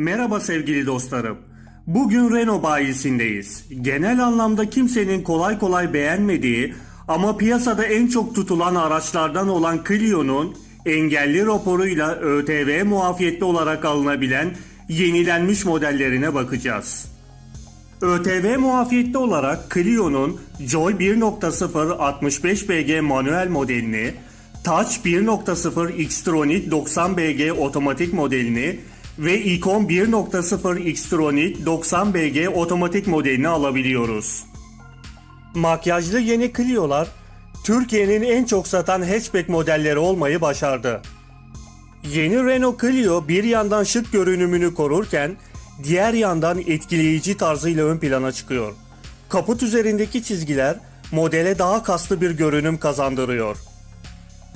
Merhaba sevgili dostlarım. Bugün Renault bayisindeyiz. Genel anlamda kimsenin kolay kolay beğenmediği ama piyasada en çok tutulan araçlardan olan Clio'nun engelli raporuyla ÖTV muafiyetli olarak alınabilen yenilenmiş modellerine bakacağız. ÖTV muafiyetli olarak Clio'nun Joy 1.0 65 BG manuel modelini, Touch 1.0 Xtronic 90 BG otomatik modelini ve Icon 1.0 Xtronic 90 BG otomatik modelini alabiliyoruz. Makyajlı yeni Clio'lar Türkiye'nin en çok satan hatchback modelleri olmayı başardı. Yeni Renault Clio bir yandan şık görünümünü korurken diğer yandan etkileyici tarzıyla ön plana çıkıyor. Kaput üzerindeki çizgiler modele daha kaslı bir görünüm kazandırıyor.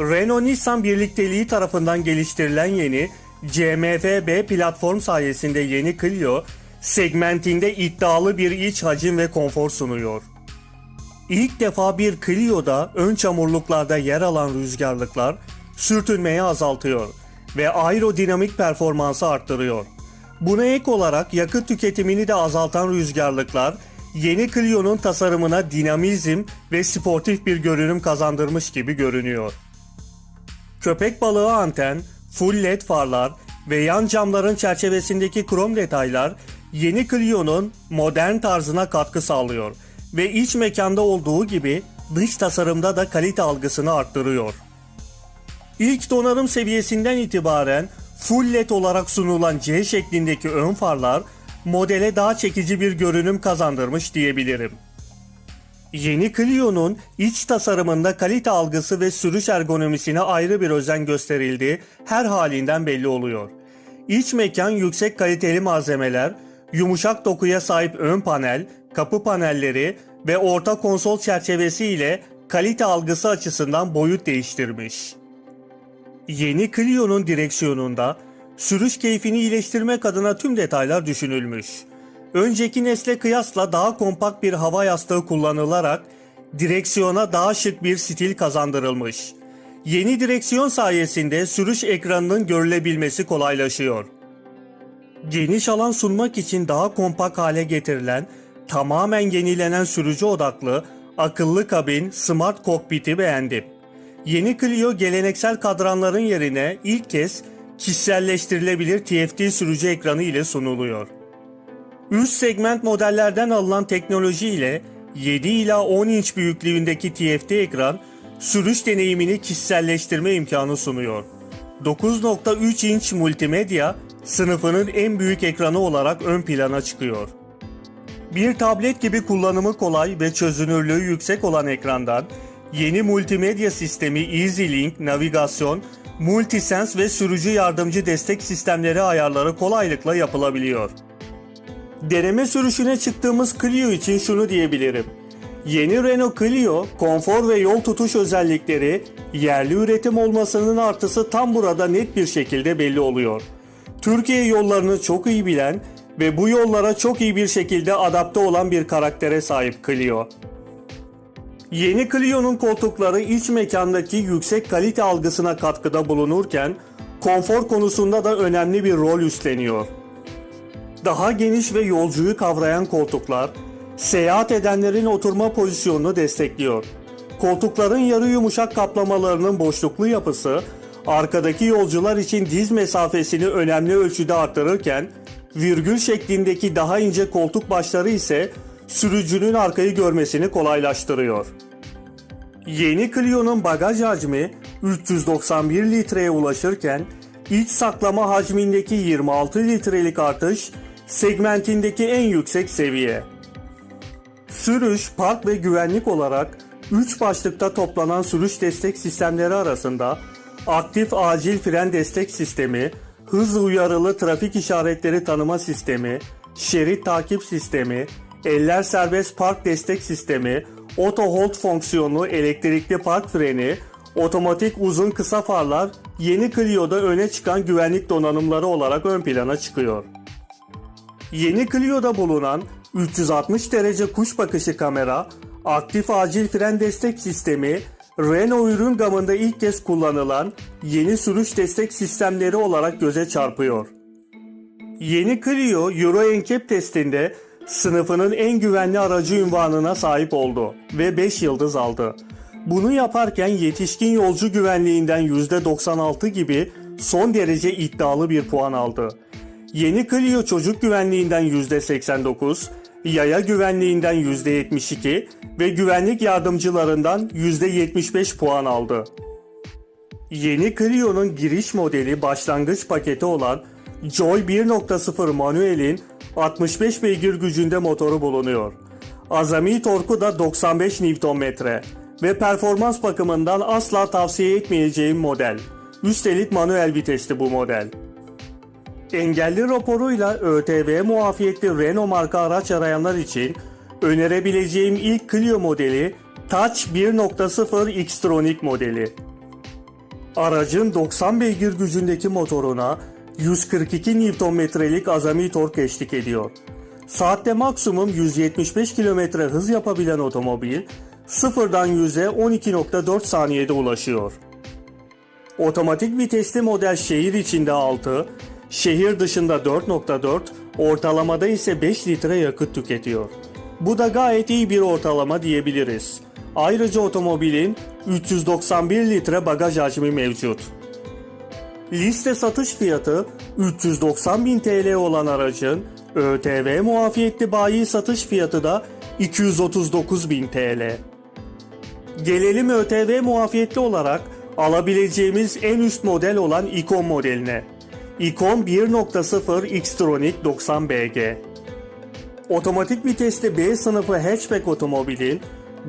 Renault-Nissan birlikteliği tarafından geliştirilen yeni CMF-B platform sayesinde yeni Clio segmentinde iddialı bir iç hacim ve konfor sunuyor. İlk defa bir Clio'da ön çamurluklarda yer alan rüzgarlıklar sürtünmeyi azaltıyor ve aerodinamik performansı arttırıyor. Buna ek olarak yakıt tüketimini de azaltan rüzgarlıklar yeni Clio'nun tasarımına dinamizm ve sportif bir görünüm kazandırmış gibi görünüyor. Köpek balığı anten, full led farlar ve yan camların çerçevesindeki krom detaylar yeni Clio'nun modern tarzına katkı sağlıyor ve iç mekanda olduğu gibi dış tasarımda da kalite algısını arttırıyor. İlk donanım seviyesinden itibaren full led olarak sunulan C şeklindeki ön farlar modele daha çekici bir görünüm kazandırmış diyebilirim. Yeni Clio'nun iç tasarımında kalite algısı ve sürüş ergonomisine ayrı bir özen gösterildiği her halinden belli oluyor. İç mekan yüksek kaliteli malzemeler, yumuşak dokuya sahip ön panel, kapı panelleri ve orta konsol çerçevesi ile kalite algısı açısından boyut değiştirmiş. Yeni Clio'nun direksiyonunda sürüş keyfini iyileştirmek adına tüm detaylar düşünülmüş. Önceki nesle kıyasla daha kompakt bir hava yastığı kullanılarak direksiyona daha şık bir stil kazandırılmış. Yeni direksiyon sayesinde sürüş ekranının görülebilmesi kolaylaşıyor. Geniş alan sunmak için daha kompakt hale getirilen, tamamen yenilenen sürücü odaklı, akıllı kabin, smart kokpiti beğendim. Yeni Clio geleneksel kadranların yerine ilk kez kişiselleştirilebilir TFT sürücü ekranı ile sunuluyor. Üst segment modellerden alınan teknoloji ile 7 ila 10 inç büyüklüğündeki TFT ekran sürüş deneyimini kişiselleştirme imkanı sunuyor. 9.3 inç multimedya sınıfının en büyük ekranı olarak ön plana çıkıyor. Bir tablet gibi kullanımı kolay ve çözünürlüğü yüksek olan ekrandan yeni multimedya sistemi EasyLink, navigasyon, multisense ve sürücü yardımcı destek sistemleri ayarları kolaylıkla yapılabiliyor. Deneme sürüşüne çıktığımız Clio için şunu diyebilirim. Yeni Renault Clio, konfor ve yol tutuş özellikleri, yerli üretim olmasının artısı tam burada net bir şekilde belli oluyor. Türkiye yollarını çok iyi bilen ve bu yollara çok iyi bir şekilde adapte olan bir karaktere sahip Clio. Yeni Clio'nun koltukları iç mekandaki yüksek kalite algısına katkıda bulunurken, konfor konusunda da önemli bir rol üstleniyor. Daha geniş ve yolcuyu kavrayan koltuklar, seyahat edenlerin oturma pozisyonunu destekliyor. Koltukların yarı yumuşak kaplamalarının boşluklu yapısı, arkadaki yolcular için diz mesafesini önemli ölçüde arttırırken, virgül şeklindeki daha ince koltuk başları ise sürücünün arkayı görmesini kolaylaştırıyor. Yeni Clio'nun bagaj hacmi 391 litreye ulaşırken iç saklama hacmindeki 26 litrelik artış segmentindeki en yüksek seviye. Sürüş, park ve güvenlik olarak 3 başlıkta toplanan sürüş destek sistemleri arasında aktif acil fren destek sistemi, hız uyarılı trafik işaretleri tanıma sistemi, şerit takip sistemi, eller serbest park destek sistemi, auto hold fonksiyonu, elektrikli park freni, otomatik uzun kısa farlar yeni Clio'da öne çıkan güvenlik donanımları olarak ön plana çıkıyor. Yeni Clio'da bulunan 360 derece kuş bakışı kamera, aktif acil fren destek sistemi, Renault ürün gamında ilk kez kullanılan yeni sürüş destek sistemleri olarak göze çarpıyor. Yeni Clio Euro NCAP testinde sınıfının en güvenli aracı ünvanına sahip oldu ve 5 yıldız aldı. Bunu yaparken yetişkin yolcu güvenliğinden %96 gibi son derece iddialı bir puan aldı. Yeni Clio çocuk güvenliğinden %89, yaya güvenliğinden %72 ve güvenlik yardımcılarından %75 puan aldı. Yeni Clio'nun giriş modeli başlangıç paketi olan Joy 1.0 manuelin 65 beygir gücünde motoru bulunuyor. Azami torku da 95 Nm ve performans bakımından asla tavsiye etmeyeceğim model. Üstelik manuel vitesli bu model. Engelli raporuyla ÖTV muafiyetli Renault marka araç arayanlar için önerebileceğim ilk Clio modeli Touch 1.0 Xtronic modeli. Aracın 90 beygir gücündeki motoruna 142 Nm'lik azami tork eşlik ediyor. Saatte maksimum 175 km hız yapabilen otomobil sıfırdan 100'e 12.4 saniyede ulaşıyor. Otomatik vitesli model şehir içinde 6, şehir dışında 4.4, ortalamada ise 5 litre yakıt tüketiyor. Bu da gayet iyi bir ortalama diyebiliriz. Ayrıca otomobilin 391 litre bagaj hacmi mevcut. Liste satış fiyatı 390 bin TL olan aracın ÖTV muafiyetli bayi satış fiyatı da 239 bin TL. Gelelim ÖTV muafiyetli olarak alabileceğimiz en üst model olan Icon modeline. Icon 1.0 Xtronic 90 BG. Otomatik vitesli B sınıfı hatchback otomobilin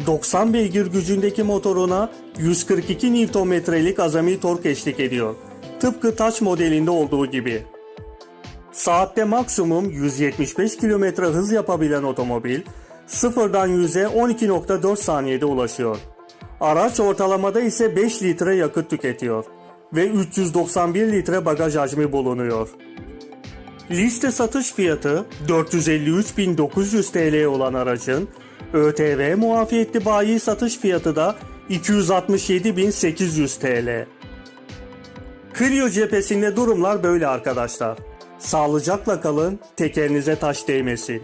90 beygir gücündeki motoruna 142 Nm'lik azami tork eşlik ediyor. Tıpkı Touch modelinde olduğu gibi. Saatte maksimum 175 km hız yapabilen otomobil sıfırdan 100'e 12.4 saniyede ulaşıyor. Araç ortalamada ise 5 litre yakıt tüketiyor ve 391 litre bagaj hacmi bulunuyor. Liste satış fiyatı 453.900 TL olan aracın ÖTV muafiyetli bayi satış fiyatı da 267.800 TL. Clio cephesinde durumlar böyle arkadaşlar. Sağlıcakla kalın, tekerinize taş değmesin.